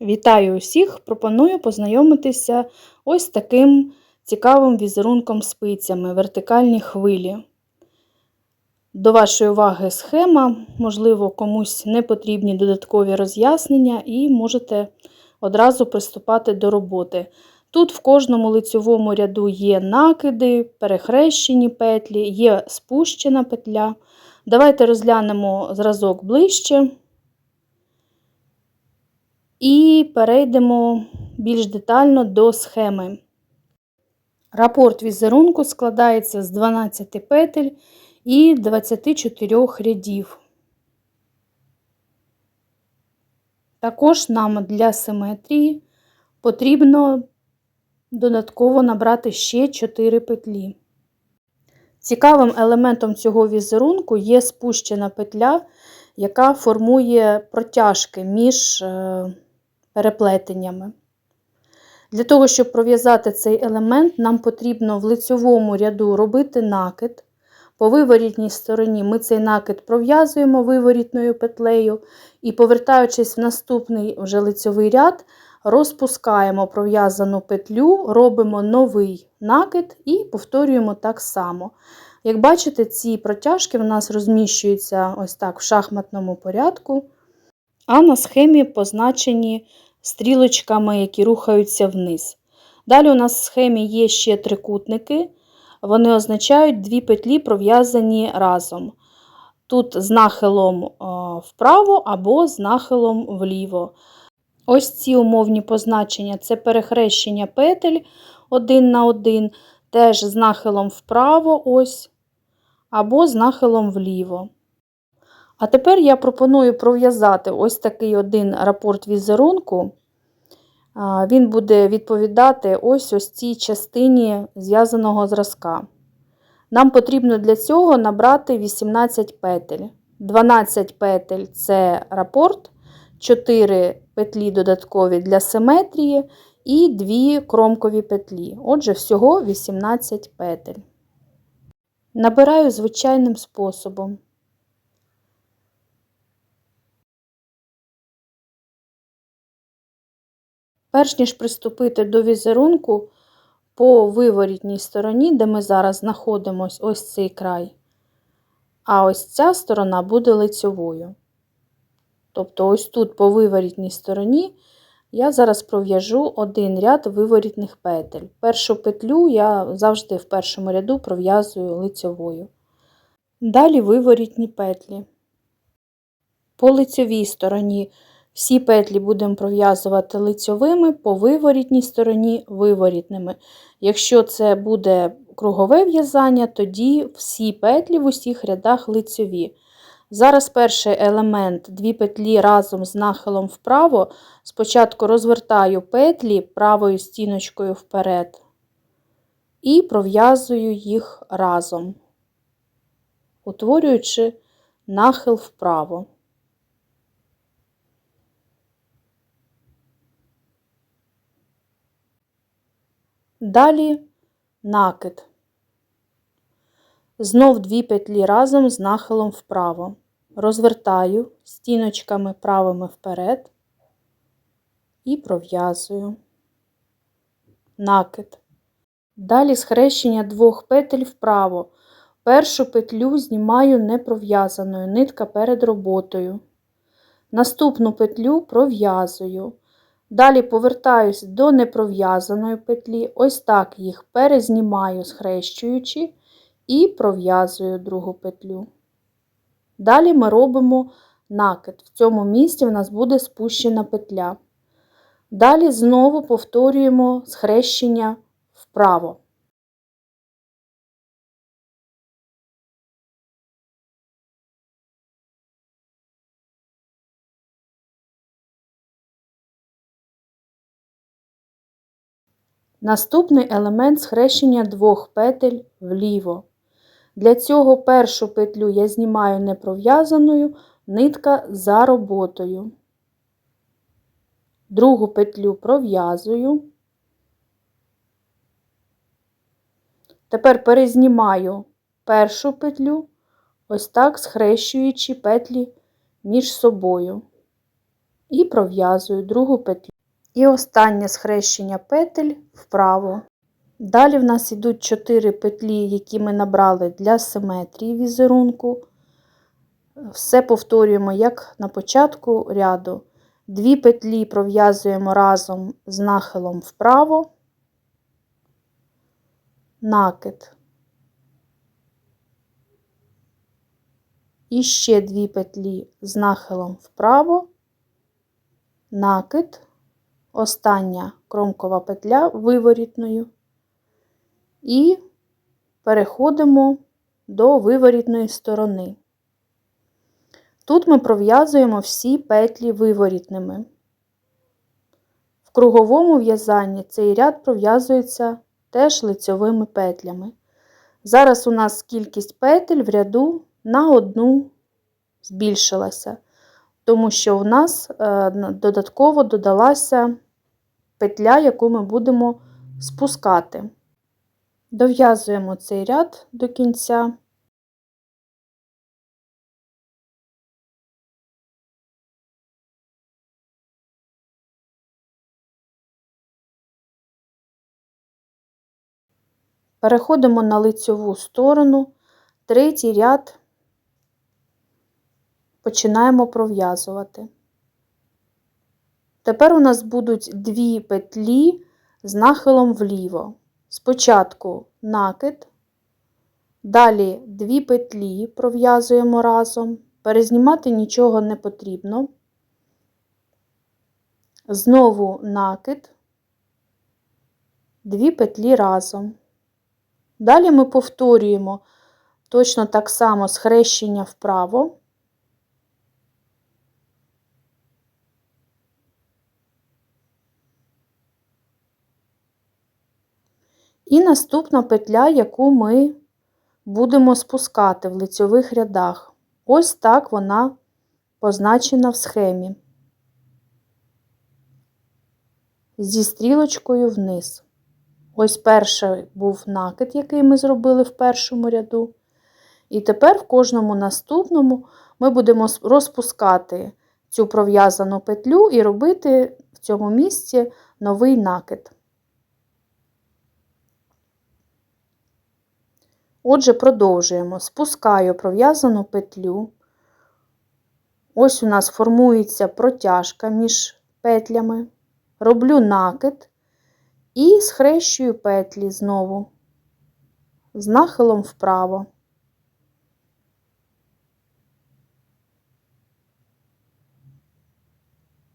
Вітаю усіх! Пропоную познайомитися ось таким цікавим візерунком спицями вертикальні хвилі. До вашої уваги схема, можливо, комусь не потрібні додаткові роз'яснення, і можете одразу приступати до роботи. Тут в кожному лицьовому ряду є накиди, перехрещені петлі, є спущена петля. Давайте розглянемо зразок ближче. І перейдемо більш детально до схеми. Рапорт візерунку складається з 12 петель і 24 рядів. Також нам для симетрії потрібно додатково набрати ще 4 петлі. Цікавим елементом цього візерунку є спущена петля, яка формує протяжки між е, переплетеннями. Для того, щоб пров'язати цей елемент, нам потрібно в лицьовому ряду робити накид. По виворітній стороні ми цей накид пров'язуємо виворітною петлею і, повертаючись в наступний вже лицьовий ряд, розпускаємо пров'язану петлю, робимо новий накид і повторюємо так само. Як бачите, ці протяжки в нас розміщуються ось так в шахматному порядку, а на схемі позначені стрілочками, які рухаються вниз. Далі у нас в схемі є ще трикутники, вони означають дві петлі пров'язані разом. Тут з нахилом вправо або з нахилом вліво. Ось ці умовні позначення це перехрещення петель один на один, теж з нахилом вправо, ось, або з нахилом вліво. А тепер я пропоную пров'язати ось такий один рапорт візерунку. Він буде відповідати ось ось цій частині зв'язаного зразка. Нам потрібно для цього набрати 18 петель. 12 петель це рапорт, 4 петлі додаткові для симетрії і 2 кромкові петлі. Отже, всього 18 петель. Набираю звичайним способом. Перш ніж приступити до візерунку по виворітній стороні, де ми зараз знаходимося ось цей край, а ось ця сторона буде лицьовою. Тобто, ось тут по виворітній стороні я зараз пров'яжу один ряд виворітних петель. Першу петлю я завжди в першому ряду пров'язую лицьовою. Далі виворітні петлі. По лицьовій стороні всі петлі будемо пров'язувати лицьовими, по виворітній стороні виворітними. Якщо це буде кругове в'язання, тоді всі петлі в усіх рядах лицьові. Зараз перший елемент, дві петлі разом з нахилом вправо. Спочатку розвертаю петлі правою стіночкою вперед і пров'язую їх разом, утворюючи нахил вправо. Далі накид. Знов дві петлі разом з нахилом вправо. Розвертаю стіночками правими вперед і пров'язую накид. Далі схрещення двох петель вправо. Першу петлю знімаю не пров'язаною, нитка перед роботою. Наступну петлю пров'язую. Далі повертаюсь до непров'язаної петлі, ось так їх перезнімаю, схрещуючи, і пров'язую другу петлю. Далі ми робимо накид. В цьому місці в нас буде спущена петля. Далі знову повторюємо схрещення вправо. Наступний елемент схрещення двох петель вліво. Для цього першу петлю я знімаю непров'язаною нитка за роботою. Другу петлю пров'язую. Тепер перезнімаю першу петлю, ось так схрещуючи петлі між собою. і пров'язую другу петлю. І останнє схрещення петель вправо. Далі в нас йдуть 4 петлі, які ми набрали для симетрії візерунку. Все повторюємо, як на початку ряду. Дві петлі пров'язуємо разом з нахилом вправо, накид. І ще дві петлі з нахилом вправо, накид, остання кромкова петля виворітною. І переходимо до виворітної сторони. Тут ми пров'язуємо всі петлі виворітними. В круговому в'язанні цей ряд пров'язується теж лицьовими петлями. Зараз у нас кількість петель в ряду на одну збільшилася, тому що у нас е, додатково додалася петля, яку ми будемо спускати. Дов'язуємо цей ряд до кінця. Переходимо на лицьову сторону, третій ряд починаємо пров'язувати. Тепер у нас будуть дві петлі з нахилом вліво. Спочатку накид, далі дві петлі пров'язуємо разом, перезнімати нічого не потрібно. Знову накид, дві петлі разом. Далі ми повторюємо точно так само схрещення вправо. І наступна петля, яку ми будемо спускати в лицьових рядах. Ось так вона позначена в схемі. Зі стрілочкою вниз. Ось перший був накид, який ми зробили в першому ряду. І тепер в кожному наступному ми будемо розпускати цю пров'язану петлю і робити в цьому місці новий накид. Отже, продовжуємо. Спускаю пров'язану петлю. Ось у нас формується протяжка між петлями. Роблю накид і схрещую петлі знову з нахилом вправо.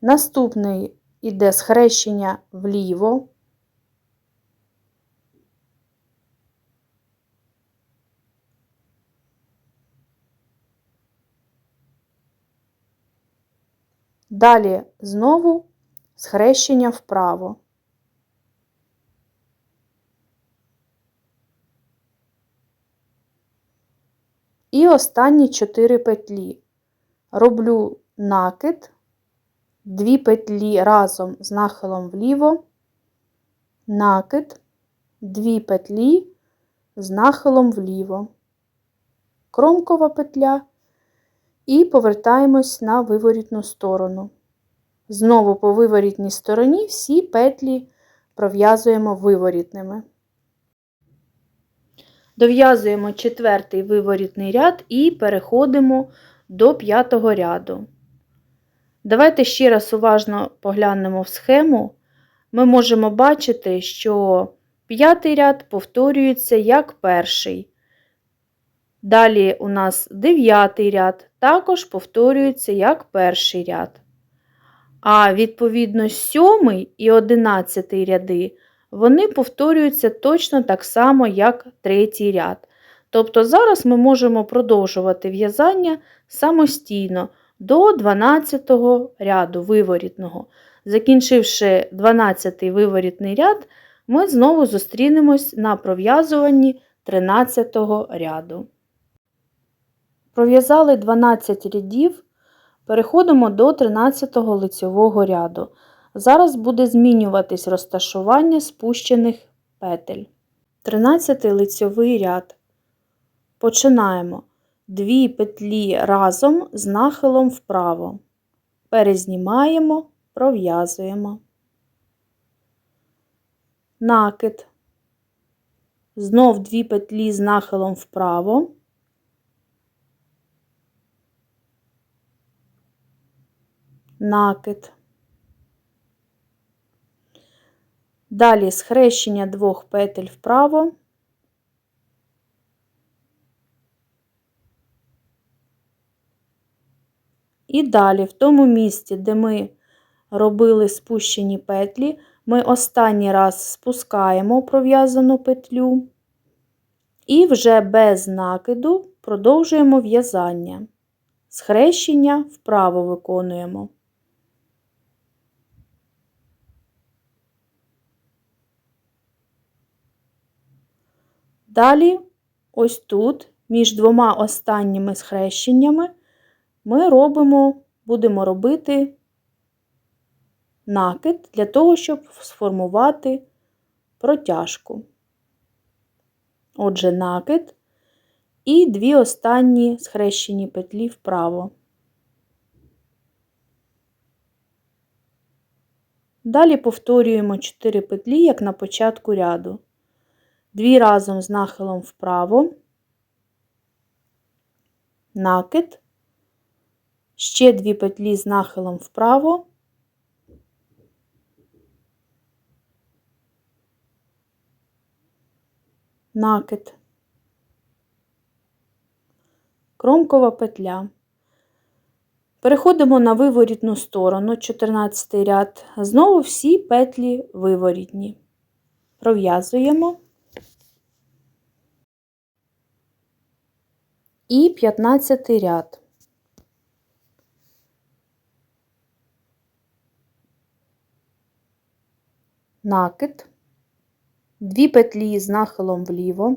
Наступний іде схрещення вліво. Далі знову схрещення вправо. І останні 4 петлі. Роблю накид, 2 петлі разом з нахилом вліво, накид, 2 петлі з нахилом вліво, кромкова петля і повертаємось на виворітну сторону. Знову по виворітній стороні всі петлі пров'язуємо виворітними. Дов'язуємо четвертий виворітний ряд і переходимо до п'ятого ряду. Давайте ще раз уважно поглянемо в схему. Ми можемо бачити, що п'ятий ряд повторюється як перший. Далі у нас дев'ятий ряд також повторюється як перший ряд. А відповідно сьомий і одинадцятий ряди вони повторюються точно так само, як третій ряд. Тобто зараз ми можемо продовжувати в'язання самостійно до 12 ряду виворітного. Закінчивши 12 виворітний ряд, ми знову зустрінемось на пров'язуванні 13 ряду. Пров'язали 12 рядів, переходимо до 13 лицьового ряду. Зараз буде змінюватись розташування спущених петель. 13 лицьовий ряд. Починаємо дві петлі разом з нахилом вправо. перезнімаємо, пров'язуємо. Накид. Знов дві петлі з нахилом вправо. Накид. Далі схрещення двох петель вправо. І далі, в тому місці, де ми робили спущені петлі, ми останній раз спускаємо пров'язану петлю і вже без накиду продовжуємо в'язання. Схрещення вправо виконуємо. Далі, ось тут, між двома останніми схрещеннями, ми робимо, будемо робити накид для того, щоб сформувати протяжку. Отже, накид і дві останні схрещені петлі вправо. Далі повторюємо 4 петлі, як на початку ряду. Дві разом з нахилом вправо, накид, ще дві петлі з нахилом вправо, накид, кромкова петля. Переходимо на виворітну сторону, 14 ряд, знову всі петлі виворітні. Пров'язуємо. І 15 ряд. Накид, дві петлі з нахилом вліво,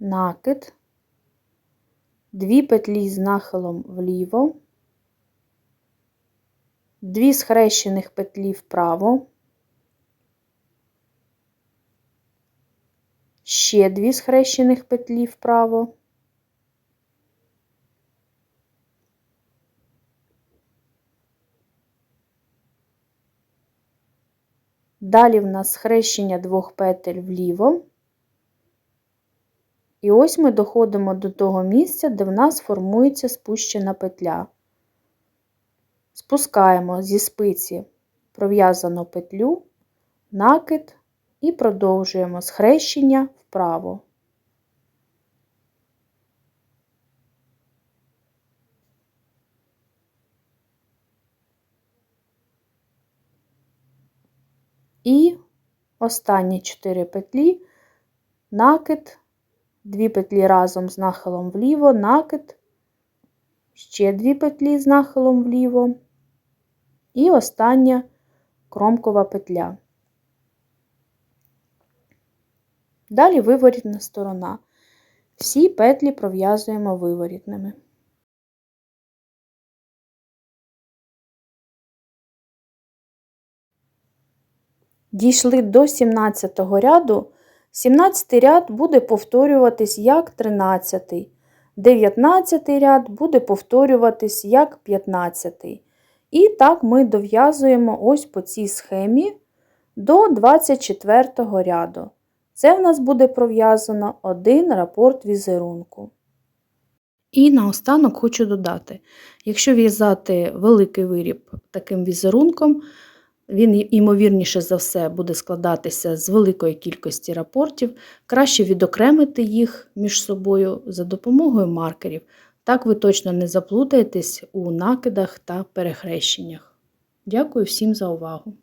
накид, дві петлі з нахилом вліво, дві схрещених петлі вправо, ще дві схрещених петлі вправо, Далі в нас схрещення двох петель вліво. І ось ми доходимо до того місця, де в нас формується спущена петля. Спускаємо зі спиці пров'язану петлю, накид і продовжуємо схрещення вправо. І останні 4 петлі, накид, дві петлі разом з нахилом вліво, накид, ще дві петлі з нахилом вліво, і остання кромкова петля. Далі виворітна сторона. Всі петлі пров'язуємо виворітними. Дійшли до 17 ряду. 17 ряд буде повторюватись як 13. 19 ряд буде повторюватись як 15. І так ми дов'язуємо ось по цій схемі до 24 ряду. Це в нас буде пров'язано один рапорт візерунку. І наостанок хочу додати: якщо в'язати великий виріб таким візерунком, він, ймовірніше за все, буде складатися з великої кількості рапортів, краще відокремити їх між собою за допомогою маркерів. Так ви точно не заплутаєтесь у накидах та перехрещеннях. Дякую всім за увагу!